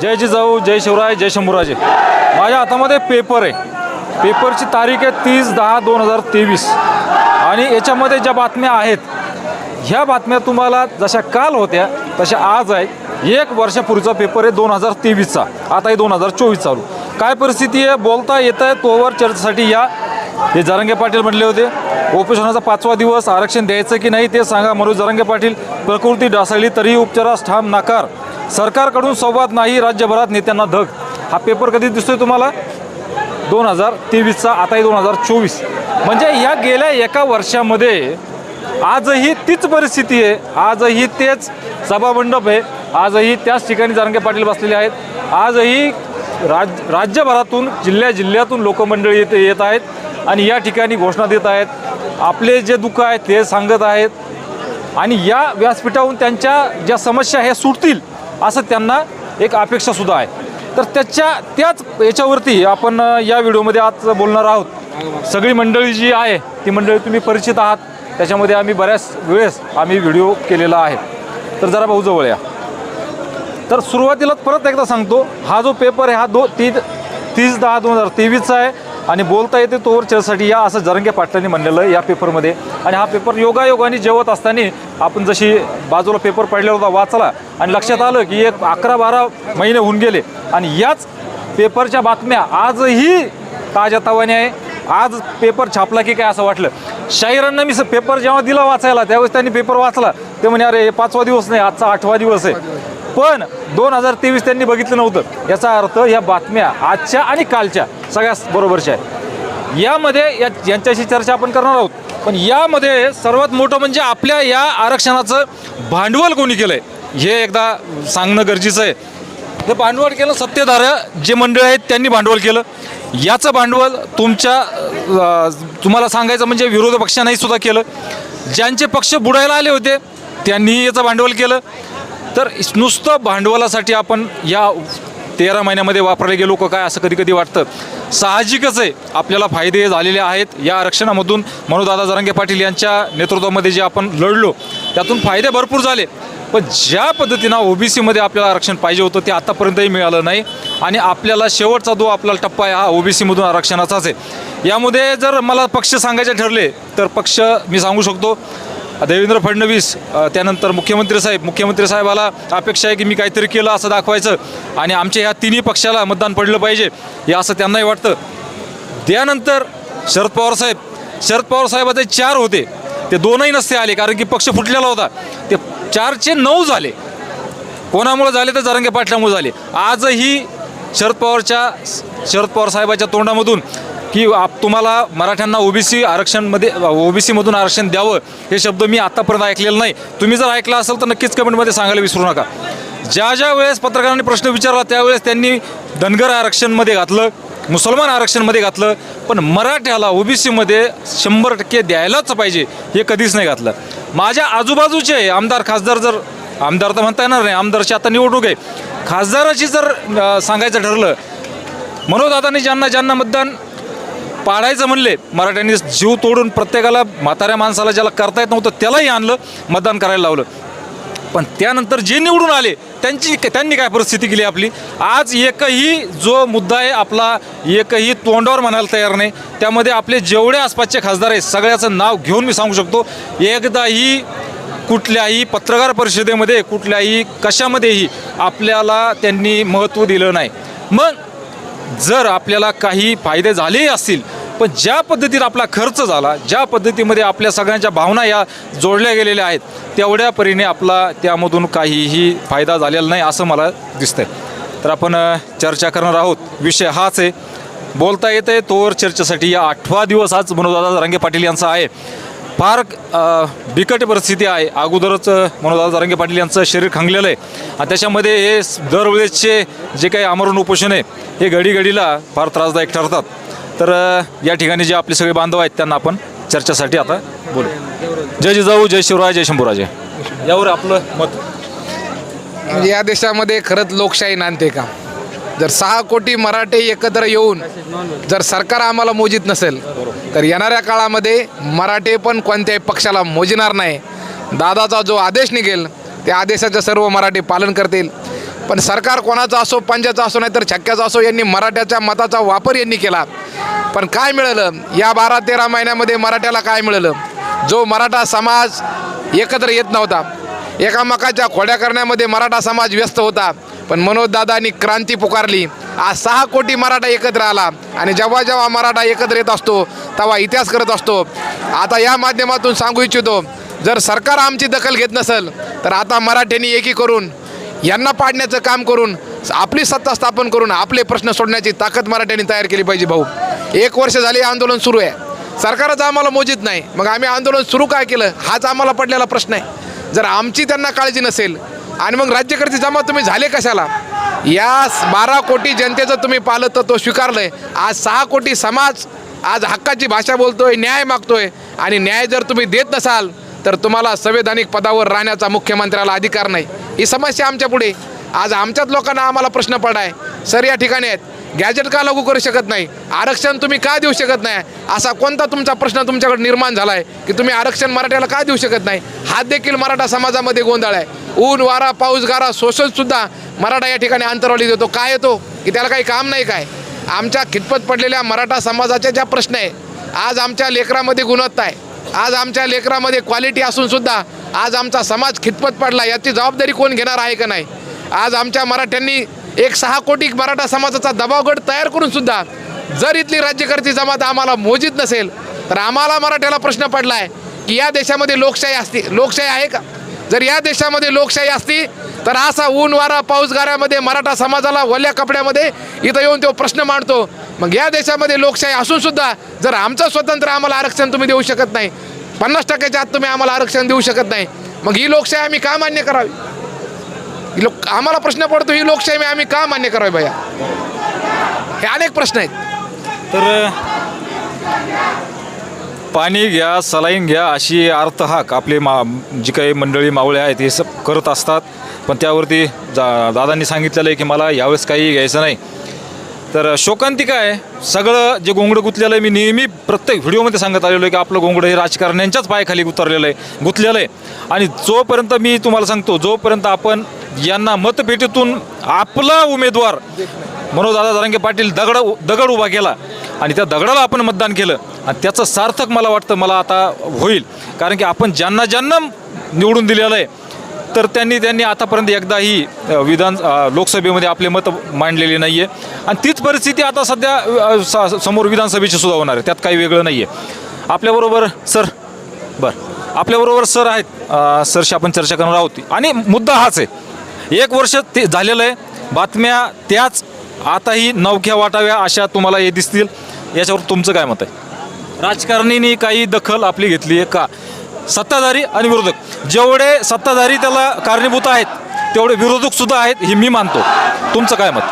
जय जिजाऊ जय शिवराय जय शंभूराजे. माझ्या हातामध्ये पेपर आहे. पेपरची तारीख आहे तीस दहा दोन हजार तेवीस. आणि याच्यामध्ये ज्या बातम्या आहेत ह्या बातम्या तुम्हाला जशा काल होत्या तशा आज आहे. एक वर्षापूर्वीचा पेपर आहे दोन हजार तेवीसचा. आता दोन हजार चोवीस चालू. काय परिस्थिती आहे? बोलता येत आहे तोवर चर्चेसाठी या. हे जरंगे पाटील म्हटले होते उपोषणाचा पाचवा दिवस आरक्षण द्यायचं की नाही ते सांगा. मनोज जरंगे पाटील प्रकृती ढासळली तरीही उपचारास ठाम नाकार. सरकारकडून संवाद नाही राज्यभरात नेत्यांना धग. हा पेपर कधी दिसतोय तुम्हाला? दोन हजार तेवीसचा आताही दोन हजार चोवीस. म्हणजे या गेल्या एका वर्षामध्ये आजही तीच परिस्थिती आहे. आजही तेच सभामंडप आहे. आजही त्याच ठिकाणी जानके पाटील बसलेले आहेत. आजही राज राज्यभरातून जिल्ह्या जिल्ह्यातून लोकमंडळी येत येत आहेत आणि या ठिकाणी घोषणा देत आहेत. आपले जे दुःख आहेत ते सांगत आहेत. आणि या व्यासपीठाहून त्यांच्या ज्या समस्या ह्या सुटतील. असं त्यांना एक अपेक्षासुद्धा आहे. तर त्याच्या त्याच याच्यावरती आपण या व्हिडिओमध्ये आज बोलणार आहोत. सगळी मंडळी जी आहे ती मंडळी तुम्ही परिचित आहात. त्याच्यामध्ये आम्ही बऱ्याच वेळेस आम्ही व्हिडिओ केलेला आहे. तर जरा भाऊ जवळ या. तर सुरुवातीला परत एकदा सांगतो हा जो पेपर आहे हा दो ती तीस दहा दोन हजार तेवीसचा आहे. आणि बोलता येते तोवर चर्चेसाठी या असं जरंगे पाटलांनी म्हणलेलं या पेपरमध्ये. आणि हा पेपर योगायोगाने जेवत असताना आपण जशी बाजूला पेपर पडलेला होता वाचला आणि लक्षात आलं की एक अकरा बारा महिने होऊन गेले. आणि याच पेपरच्या बातम्या आजही ताज्या तवाने आहे. आज पेपर छापला की काय असं वाटलं? शाहिरांना मी पेपर जेव्हा दिला वाचायला त्यावेळेस त्यांनी पेपर वाचला. ते म्हणे अरे हे पाचवा दिवस नाही आजचा आठवा दिवस आहे. पण दोन हजार तेवीस त्यांनी बघितलं नव्हतं. याचा अर्थ या बातम्या आजच्या आणि कालच्या. सगळ्याच बरोबरच्या आहे. यामध्ये या यांच्याशी चर्चा आपण करणार आहोत. पण यामध्ये सर्वात मोठं म्हणजे आपल्या या आरक्षणाचं भांडवल कोणी केलं आहे हे एकदा सांगणं गरजेचं आहे. हे भांडवल केलं सत्तेधार जे मंडळ आहेत त्यांनी भांडवल केलं. याचं भांडवल तुमच्या तुम्हाला सांगायचं म्हणजे विरोधी पक्षांनाही सुद्धा केलं. ज्यांचे पक्ष बुडायला आले होते त्यांनीही याचं भांडवल केलं. तर नुसतं भांडवलासाठी आपण या तेरा महिन्यामध्ये वापरले गेलो का काय असं कधी कधी वाटतं? साहजिकच आहे. आपल्याला फायदे झालेले आहेत. या आरक्षणामधून मनोदादा जरांगे पाटील यांच्या नेतृत्वामध्ये जे आपण लढलो त्यातून फायदे भरपूर झाले. पण ज्या पद्धतीनं ओबीसीमध्ये आपल्याला आरक्षण पाहिजे होतं ते आतापर्यंतही मिळालं नाही. आणि आपल्याला शेवटचा जो आपला टप्पा आहे हा ओबीसीमधून आरक्षणाचाच आहे. यामध्ये जर मला पक्ष सांगायचे ठरले तर पक्ष मी सांगू शकतो देवेंद्र फडणवीस त्यानंतर मुख्यमंत्री साहेब. मुख्यमंत्री साहेबाला अपेक्षा आहे की मी काहीतरी केलं असं दाखवायचं आणि आमच्या ह्या तिन्ही पक्षाला मतदान पडलं पाहिजे हे असं त्यांनाही वाटतं. त्यानंतर शरद पवार साहेब. शरद पवार साहेबाचे चार होते. ते दोनही नसते आले कारण की पक्ष फुटलेला होता. ते चारचे नऊ झाले. कोणामुळे झाले तर जरंगे पाटलामुळे झाले. आजही शरद पवारच्या शरद पवार साहेबाच्या तोंडामधून की आप तुम्हाला मराठ्यांना ओबीसी आरक्षणमध्ये ओबीसीमधून आरक्षण द्यावं हे शब्द मी आत्तापर्यंत ऐकलेलं नाही. तुम्ही जर ऐकला असेल तर नक्कीच कमेंटमध्ये सांगायला विसरू नका. ज्या ज्या वेळेस पत्रकारांनी प्रश्न विचारला त्यावेळेस त्यांनी धनगर आरक्षणमध्ये घातलं मुसलमान आरक्षणमध्ये घातलं पण मराठ्याला ओबीसीमध्ये शंभर टक्के द्यायलाच पाहिजे हे कधीच नाही घातलं. माझ्या आजूबाजूचे आमदार खासदार जर आमदार तर म्हणता येणार नाही आमदारची आता निवडणूक आहे. खासदाराची जर सांगायचं ठरलं मनोदादांनी ज्यांना ज्यांना मतदान पाडायचं म्हणले मराठ्यांनी जीव तोडून प्रत्येकाला म्हाताऱ्या माणसाला ज्याला करता येत नव्हतं त्यालाही आणलं मतदान करायला लावलं. पण त्यानंतर जे निवडून आले त्यांची त्यांनी काय परिस्थिती केली आपली? आज एकही जो मुद्दा आहे आपला एकही तोंडावर म्हणायला तयार नाही. त्यामध्ये आपले जेवढे आसपासचे खासदार आहेत सगळ्याचं नाव घेऊन मी सांगू शकतो एकदाही कुठल्याही पत्रकार परिषदेमध्ये कुठल्याही कशामध्येही आपल्याला त्यांनी महत्त्व दिलं नाही. मग जर आपल्याला काही फायदे झालेही असतील पण ज्या पद्धतीत आपला खर्च झाला ज्या पद्धतीमध्ये आपल्या सगळ्यांच्या भावना या जोडल्या गेलेल्या आहेत तेवढ्या परीने आपला त्यामधून काहीही फायदा झालेला नाही असं मला दिसतंय. तर आपण चर्चा करणार आहोत. विषय हाच आहे. बोलता येतं आहे तोवर चर्चेसाठी या आठवा दिवस आज मनोदादा रंगे पाटील यांचा आहे. फार बिकट परिस्थिती आहे. अगोदरच अ, मनोदादा पाटील यांचं शरीर खंगलेलं आहे. आणि त्याच्यामध्ये हे दरवेळेसचे जे काही आमरण उपोषण आहे हे घडी घडीला फार त्रासदायक ठरतात. तर या ठिकाणी जे आपले सगळे बांधव आहेत त्यांना आपण चर्चेसाठी आता बोलू. जय जिजाऊ जय शिवराय जय शंभूराजे. यावर आपलं मत? म्हणजे या देशामध्ये खरंच लोकशाही नांदते का? जर सहा कोटी मराठे एकत्र येऊन जर सरकार आम्हाला मोजित नसेल तर येणाऱ्या काळामध्ये मराठे पण कोणत्याही पक्षाला मोजणार नाही. दादाचा जो आदेश निघेल त्या आदेशाचं सर्व मराठी पालन करतील. पण सरकार कोणाचं असो पंजाचा असो नाही तर छक्क्याचा असो यांनी मराठ्याच्या मताचा वापर यांनी केला. पण काय मिळालं? या बारा तेरा महिन्यामध्ये मराठ्याला काय मिळालं? जो मराठा समाज एकत्र येत नव्हता एकामेकाच्या खोड्या करण्यामध्ये मराठा समाज व्यस्त होता पण मनोजदादांनी क्रांती पुकारली. आज सहा कोटी मराठा एकत्र आला आणि जेव्हा जेव्हा मराठा एकत्र येत असतो तेव्हा इतिहास करत असतो. आता या माध्यमातून सांगू इच्छितो जर सरकार आमची दखल घेत नसेल तर आता मराठ्यांनी एकी करून यांना पाडण्याचं काम करून आपली सत्ता स्थापन करून आपले प्रश्न सोडण्याची ताकद मराठ्यांनी तयार केली पाहिजे भाऊ. एक वर्ष झाले हे आंदोलन सुरू आहे. सरकारच आम्हाला मोजित नाही. मग आम्ही आंदोलन सुरू काय केलं? हाच आम्हाला पडलेला प्रश्न आहे. जर आमची त्यांना काळजी नसेल आणि मग राज्यकर्ते जमा तुम्ही झाले कशाला? या बारा कोटी जनतेचं तुम्ही पालत तो स्वीकारलंय. आज सहा कोटी समाज आज हक्काची भाषा बोलतोय न्याय मागतोय. आणि न्याय जर तुम्ही देत नसाल तर तुम्हाला संवैधानिक पदावर राहण्याचा मुख्यमंत्र्याला अधिकार नाही. ही समस्या आमच्या पुढे. आज आमच्याच लोकांना आम्हाला प्रश्न पडाय सर या ठिकाणी आहेत. गॅजेट का लागू करू शकत नाही? आरक्षण तुम्ही का देऊ शकत नाही? असा कोणता तुमचा प्रश्न तुमच्याकडे निर्माण झाला आहे की तुम्ही आरक्षण मराठ्याला का देऊ शकत नाही? हा देखील मराठा समाजामध्ये गोंधळ आहे. ऊन वारा पाऊस गारा शोषणसुद्धा मराठा या ठिकाणी अंतरवाली देतो. काय येतो? की त्याला काही काम नाही काय? आमच्या खितपत पडलेल्या मराठा समाजाच्या ज्या प्रश्न आहे आज आमच्या लेकरामध्ये गुणवत्ता आहे. आज आमच्या लेकरामध्ये क्वालिटी असूनसुद्धा आज आमचा समाज खितपत पडला याची जबाबदारी कोण घेणार आहे का नाही? आज आमच्या मराठ्यांनी एक सहा कोटी मराठा समाजाचा दबावगड तयार करून सुद्धा जर इथली राज्यकर्ती जमात आम्हाला मोजित नसेल तर आम्हाला मराठ्याला प्रश्न पडला आहे की या देशामध्ये लोकशाही असते लोकशाही आहे का? जर या देशामध्ये लोकशाही असती तर असा ऊन वारा पाऊस गाऱ्यामध्ये मराठा समाजाला वल्या कपड्यामध्ये इथं येऊन तो प्रश्न मांडतो. मग या देशामध्ये लोकशाही असून सुद्धा जर आमचं स्वतंत्र आम्हाला आरक्षण तुम्ही देऊ शकत नाही पन्नास टक्क्याच्या आत तुम्ही आम्हाला आरक्षण देऊ शकत नाही मग ही लोकशाही आम्ही का मान्य करावी? लोक आम्हाला प्रश्न पडतो ही लोकशाही आम्ही का मान्य करावी भैया? हे अनेक प्रश्न आहेत. तर पाणी घ्या सलाईन घ्या अशी अर्थहाक आपले मा जी काही मंडळी मावळे आहेत हे सब करत असतात. पण त्यावरती जा दादांनी सांगितलेलं आहे की मला यावेळेस काही घ्यायचं नाही. तर शोकांतिका आहे सगळं जे गोंगडं गुंतलेलं आहे मी नेहमी प्रत्येक व्हिडिओमध्ये सांगत आलेलो आहे की आपलं गोंगडं हे राजकारण्यांच्याच पायाखाली उतरलेलं आहे गुंतलेलं आहे. आणि जोपर्यंत मी तुम्हाला सांगतो जोपर्यंत आपण यांना मतपेटीतून आपला उमेदवार मनोजदादा जरांगे पाटील दगड दगड उभा केला आणि त्या दगडाला आपण मतदान केलं आणि त्याचं सार्थक मला वाटतं मला आता होईल. कारण की आपण ज्यांना ज्यांना निवडून दिलेलं आहे तर त्यांनी त्यांनी आतापर्यंत एकदाही विधान लोकसभेमध्ये आपले मत मांडलेले नाही आहे आणि तीच परिस्थिती आता सध्या समोर विधानसभेची सुद्धा होणार आहे. त्यात काही वेगळं नाही आहे आपल्याबरोबर सर बरं. आपल्याबरोबर सर आहेत. सरशी आपण चर्चा करणार आहोत. आणि मुद्दा हाच आहे. एक वर्ष ते झालेलं आहे. बातम्या त्याच आताही नवख्या वाटाव्या अशा तुम्हाला हे दिसतील. याच्यावर तुमचं काय मत आहे? राजकारणींनी काही दखल आपली घेतली आहे का? सत्ताधारी आणि विरोधक. जेवढे सत्ताधारी त्याला कारणीभूत आहेत तेवढे विरोधक सुद्धा आहेत हे मी मानतो. तुमचं काय मत?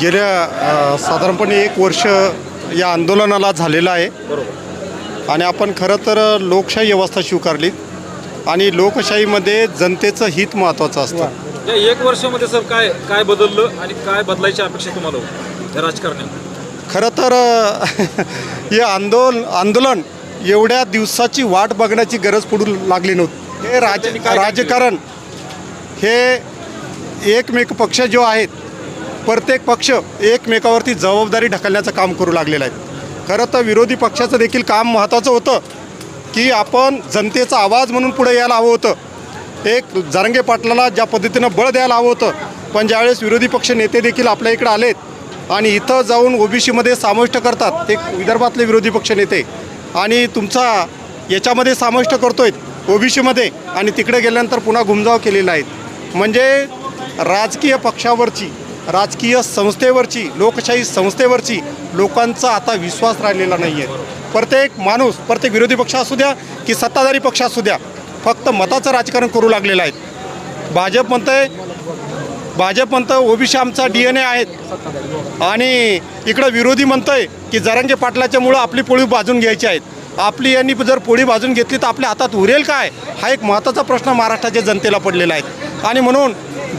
गेल्या साधारणपणे एक वर्ष या आंदोलनाला झालेलं आहे. आणि आपण खरं तर लोकशाही व्यवस्था स्वीकारली. आणि लोकशाहीमध्ये जनतेचं हित महत्त्वाचं असतं. या एक वर्षामध्ये सर काय काय बदललं आणि काय बदलायची अपेक्षा तुम्हाला होती या खरं तर हे आंदोलन आंदोलन एवढ्या दिवसाची वाट बघण्याची गरज पडू लागली नव्हती. हे राज राजकारण हे एकमेक पक्ष जो आहेत प्रत्येक पक्ष एकमेकावरती जबाबदारी ढकलण्याचं काम करू लागलेलं आहे. खरं तर विरोधी पक्षाचं देखील काम महत्त्वाचं होतं. की आपण जनतेचा आवाज म्हणून पुढे यायला हवं होतं. एक जरंगे पाटलाला ज्या पद्धतीनं बळ द्यायला हवं होतं पण ज्यावेळेस विरोधी पक्ष नेते देखील आपल्या इकडे आलेत आणि इथं जाऊन ओबीसीमध्ये समाविष्ट करतात ते विदर्भातले विरोधी पक्ष नेते. आणि तुमचा याच्यामध्ये समाविष्ट करतोय ओबीसीमध्ये आणि तिकडे गेल्यानंतर पुन्हा घुमजाव केलेला आहे. म्हणजे राजकीय पक्षावरची राजकीय संस्थेवरची लोकशाही संस्थेवरची लोकांचा आता विश्वास राहिलेला नाही आहे प्रत्येक माणूस प्रत्येक विरोधी पक्ष असू द्या की सत्ताधारी पक्ष असू द्या फक्त मताचं राजकारण करू लागलेलं आहे भाजप म्हणतंय भाजप म्हणतं ओबीसी आमचा डी एन ए आहेत. आणि इकडं विरोधी म्हणतंय की जरांगे पाटलाच्यामुळं आपली पोळी बाजून घ्यायची आहेत. आपली यांनी जर पोळी बाजून घेतली तर आपल्या हातात उरेल काय? हा एक महत्त्वाचा प्रश्न महाराष्ट्राच्या जनतेला पडलेला आहे. आणि म्हणून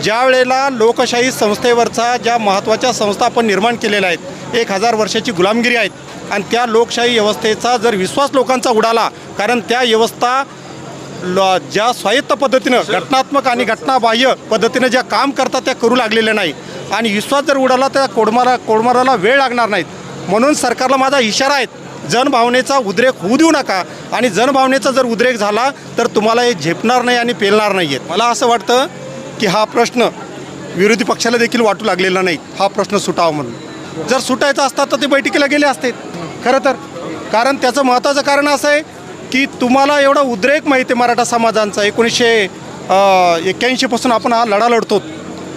ज्या वेळेला लोकशाही संस्थेवरचा ज्या महत्त्वाच्या संस्था आपण निर्माण केलेल्या आहेत एक हजार वर्षाची गुलामगिरी आहेत आणि त्या लोकशाही व्यवस्थेचा जर विश्वास लोकांचा उडाला कारण त्या व्यवस्था ल- ज्या स्वायत्त पद्धतीनं घटनात्मक आणि घटनाबाह्य पद्धतीनं ज्या काम करतात त्या करू लागलेल्या नाही आणि विश्वास जर उडाला तर कोडमारा कोडमाराला वेळ लागणार नाहीत. म्हणून सरकारला माझा इशारा आहे जनभावनेचा उद्रेक होऊ देऊ नका. आणि जनभावनेचा जर उद्रेक झाला तर तुम्हाला हे झेपणार नाही आणि पेलणार नाही आहेत मला असं वाटतं की हा प्रश्न विरोधी पक्षाला देखील वाटू लागलेला नाही. हा प्रश्न सुटावा म्हणून. जर सुटायचा असता तर ते बैठकीला गेले असते. खरं तर कारण त्याचं महत्त्वाचं कारण असं आहे की तुम्हाला एवढा उद्रेक माहिती आहे मराठा समाजांचा. एकोणीसशे एक्क्याऐंशीपासून आपण हा लढा लढतो.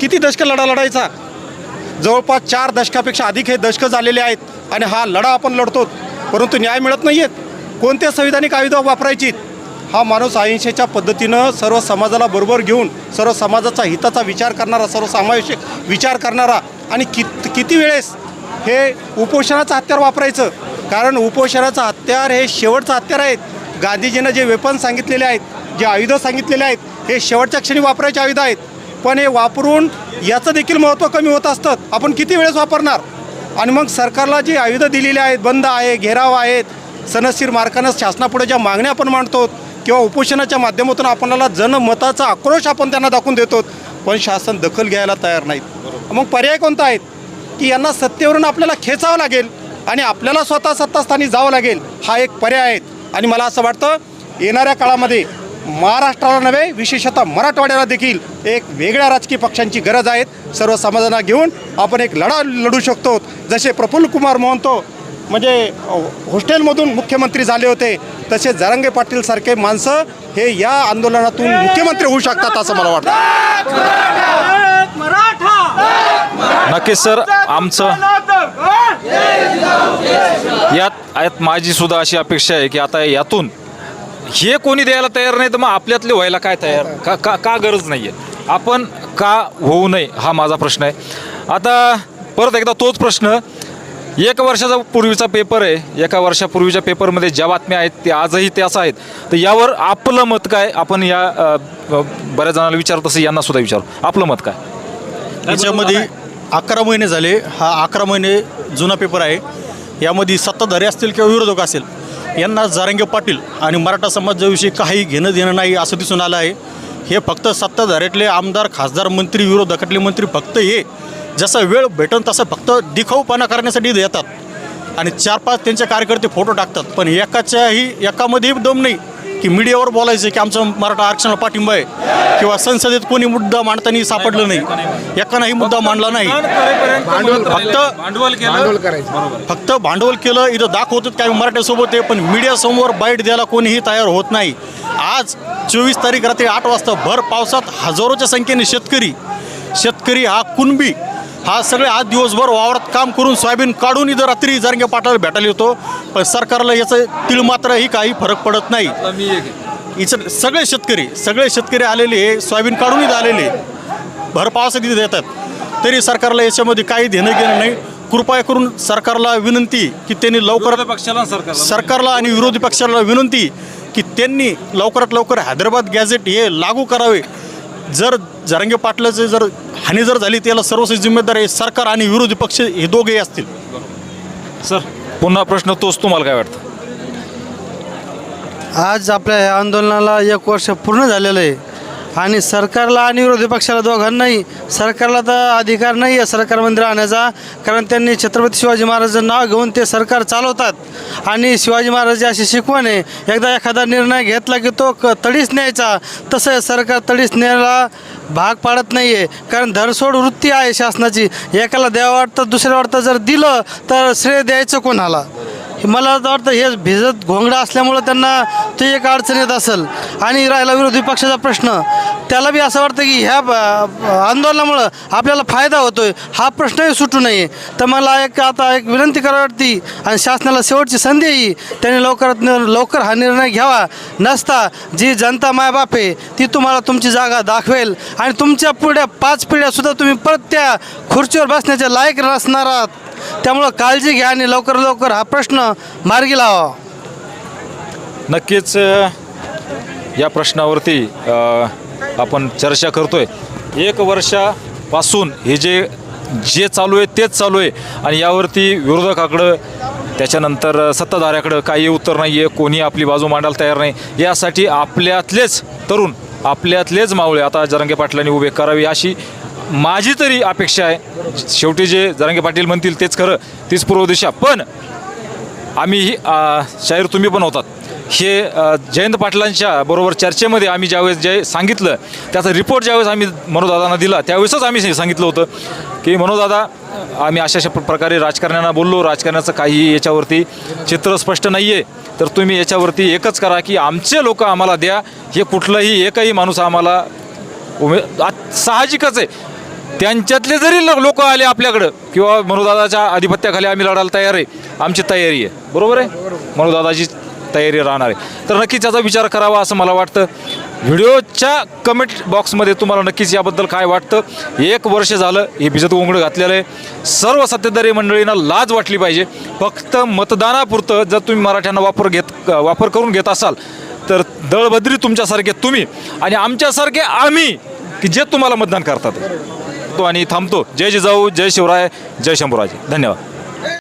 किती दशकं लढा लढायचा? जवळपास चार दशकापेक्षा अधिक हे दशकं झालेले आहेत आणि हा लढा आपण लढतो. परंतु न्याय मिळत नाही आहेत. कोणत्या संविधानिक आयुधं वापरायची? हा माणूस अहिंसेच्या पद्धतीनं सर्व समाजाला बरोबर घेऊन सर्व समाजाचा हिताचा विचार करणारा सर्वसमावेशक विचार करणारा आणि कित किती वेळेस हे उपोषणाचं हत्यार वापरायचं? कारण उपोषणाचं हत्यार हे शेवटचं हत्यार आहेत. गांधीजीनं जे वेपन सांगितलेले आहेत जे आयुधं सांगितलेले आहेत हे शेवटच्या क्षणी वापरायचे आयुधं आहेत. पण हे वापरून याचं देखील महत्त्व कमी होत असतं. आपण किती वेळेस वापरणार? आणि मग सरकारला जी आयुधं दिलेली आहेत बंद आहे घेराव आहेत सनस्थिर मार्गानं शासनापुढे ज्या मागण्या आपण मांडतो किंवा उपोषणाच्या माध्यमातून आपणाला जनमताचा आक्रोश आपण त्यांना दाखवून देतो पण शासन दखल घ्यायला तयार नाहीत. मग पर्याय कोणता आहेत? की यांना सत्तेवरून आपल्याला खेचावं लागेल. आणि आपल्याला स्वतः सत्तास्थानी जावं लागेल हा एक पर्याय आहे. आणि मला असं वाटतं येणाऱ्या काळामध्ये महाराष्ट्राला नव्हे विशेषतः मराठवाड्याला देखील एक वेगळ्या राजकीय पक्षांची गरज आहे. सर्व समाजांना घेऊन आपण एक लढा लढू शकतो. जसे प्रफुल्ल कुमार मोहंतो म्हणजे हॉस्टेलमधून मुख्यमंत्री झाले होते तसे जरांगे पाटीलसारखे माणसं हे या आंदोलनातून मुख्यमंत्री होऊ शकतात असं मला वाटतं. नक्कीच सर आमचं यात यात माझी सुद्धा अशी अपेक्षा आहे की आता यातून हे कोणी द्यायला तयार नाही तर मग आपल्यातले व्हायला काय तयार? का का का गरज नाही आहे आपण का होऊ नये? हा माझा प्रश्न आहे. आता परत एकदा तोच प्रश्न. एक वर्षाचा पूर्वीचा पेपर आहे. एका वर्षापूर्वीच्या पेपरमध्ये ज्या बातम्या आहेत ते आजही त्याच आहेत. तर यावर आपलं मत काय? आपण या बऱ्याच जणांना विचारत तसं यांना सुद्धा विचारू. आपलं मत काय? याच्यामध्ये अकरा महिने झाले. हा अकरा महिने जुना पेपर आहे. यामध्ये सत्ताधारी असतील किंवा विरोधक असेल यांना जारंगे पाटील आणि मराठा समाजाविषयी काही घेणं देणं नाही असं दिसून आलं आहे. हे फक्त सत्ताधाऱ्यातले आमदार खासदार मंत्री विरोधकातले मंत्री फक्त हे जसा वेळ भेटन तसं फक्त दिखाऊपणा करण्यासाठी येतात आणि चार पाच त्यांचे कार्यकर्ते फोटो टाकतात. पण एकाच्याही एकामध्येही दम नाही की मीडियावर बोलायचं की आमचं मराठा आरक्षणाला पाठिंबा आहे. किंवा संसदेत कोणी मुद्दा मांडताना सापडलं नाही. एकानाही मुद्दा मांडला नाही. फक्त भांडवल करायचं. फक्त भांडवल केलं इथं दाखवतात की आम्ही मराठ्यासोबत आहे पण मीडियासमोर बाईट द्यायला कोणीही तयार होत नाही. आज चोवीस तारीख रात्री आठ वाजता भर पावसात हजारोच्या संख्येने शेतकरी शेतकरी हा कुणबी हा सगळे आज दिवसभर वावरात काम करून सोयाबीन काढून इथं रात्री जारंगे पाटाला भेटायला येतो. पण सरकारला याचं तिळ मात्रही काही फरक पडत नाही. इथं सगळे शेतकरी सगळे शेतकरी आलेले हे सोयाबीन काढून इथं आलेले भर पावसात इथे देतात. तरी सरकारला याच्यामध्ये काही देणं घेणं नाही. कृपया करून सरकारला विनंती की त्यांनी लवकरात पक्षाला सरकार सरकारला आणि विरोधी पक्षाला विनंती की त्यांनी लवकरात लवकर हैदराबाद गॅझेट हे लागू करावे. जर जरंगे पाटलाचे जर हानी जर झाली त्याला सर्वस्व जिम्मेदार आहे सरकार आणि विरोधी पक्ष हे दोघेही असतील. सर पुन्हा प्रश्न तोच तुम्हाला काय वाटतं? आज आपल्या या आंदोलनाला एक वर्ष पूर्ण झालेलं आहे. आणि सरकारला आणि विरोधी पक्षाला दोघांनाही सरकारला तर अधिकार नाही आहे सरकारमध्ये राहण्याचा कारण त्यांनी छत्रपती शिवाजी महाराजांचं नाव घेऊन ते सरकार चालवतात. आणि शिवाजी महाराज अशी शिकवण आहे एकदा एखादा निर्णय घेतला की तो क तडीच न्यायचा. तसं सरकार तडीच न्यायला भाग पाडत नाही आहे कारण धरसोड वृत्ती आहे शासनाची. एकाला द्यावं वाटतं दुसऱ्या वाटतं जर दिलं तर श्रेय द्यायचं कोणाला? मला वाटतं हे भिजत घोंगडा असल्यामुळं त्यांना ते एक अडचण येत असेल. आणि राहिला विरोधी पक्षाचा प्रश्न. त्याला बी असं वाटतं की ह्या आंदोलनामुळं आपल्याला फायदा होतोय. हा प्रश्नही सुटू नये. तर मला एक आता एक विनंती करावी वाटती. आणि शासनाला शेवटची संधी आहे त्यांनी लवकरात लवकर हा निर्णय घ्यावा. नसता जी जनता मायबाप आहे ती तुम्हाला तुमची जागा दाखवेल. आणि तुमच्या पुढ्या पाच पिढ्यासुद्धा तुम्ही परत त्या खुर्चीवर बसण्याच्या लायक नसणार आहात. त्यामुळं काळजी घ्या आणि लवकर लवकर हा प्रश्न मार्गी लावा. नक्कीच अ, या प्रश्नावरती अ, आपण चर्चा करतोय. एक वर्षापासून हे जे जे चालू आहे तेच चालू आहे आणि यावरती विरोधकाकडं त्याच्यानंतर सत्ताधाऱ्याकडं काही उत्तर नाही आहे कोणी आपली बाजू मांडायला तयार नाही. यासाठी आपल्यातलेच तरुण आपल्यातलेच मावळे आता जरंगे पाटलांनी उभे करावे अशी माझी तरी अपेक्षा आहे शेवटी जे जरांगे पाटील म्हणतील तेच खरं तीच पूर्व दिशा. पण आम्ही ही शाहीर तुम्ही पण होतात. हे जयंत पाटलांच्या बरोबर चर्चेमध्ये आम्ही ज्यावेळेस जे सांगितलं त्याचा रिपोर्ट ज्यावेळेस आम्ही मनोदादांना दिला त्यावेळेसच आम्ही सांगितलं होतं की मनोदादा आम्ही अशा अशा प्रकारे राजकारण्यांना बोललो राजकारणाचं काही याच्यावरती चित्र स्पष्ट नाही आहे तर तुम्ही याच्यावरती एकच करा की आमचे लोक आम्हाला द्या. हे कुठलंही एकही माणूस आम्हाला उमे साहजिकच आहे. त्यांच्यातले जरी लोक आले आपल्याकडं किंवा मनोदादाच्या आधिपत्याखाली आम्ही लढायला तयार आहे आमची तयारी आहे. बरोबर आहे? मनोदादाची तयारी राहणार आहे. तर नक्कीच याचा विचार करावा असं मला वाटतं. व्हिडिओच्या कमेंट बॉक्समध्ये तुम्हाला नक्कीच याबद्दल काय वाटतं? एक वर्ष झालं हे भिजत गोंगडं घातलेलं आहे. सर्व सत्तेधारी मंडळींना लाज वाटली पाहिजे. फक्त मतदानापुरतं जर तुम्ही मराठ्यांना वापर घेत वापर करून घेत असाल तर दळभद्री तुमच्यासारखे तुम्ही आणि आमच्यासारखे आम्ही की जे तुम्हाला मतदान करतात. करतो आणि थांबतो. जय जिजाऊ जय शिवराय जय शंभूराजे. धन्यवाद.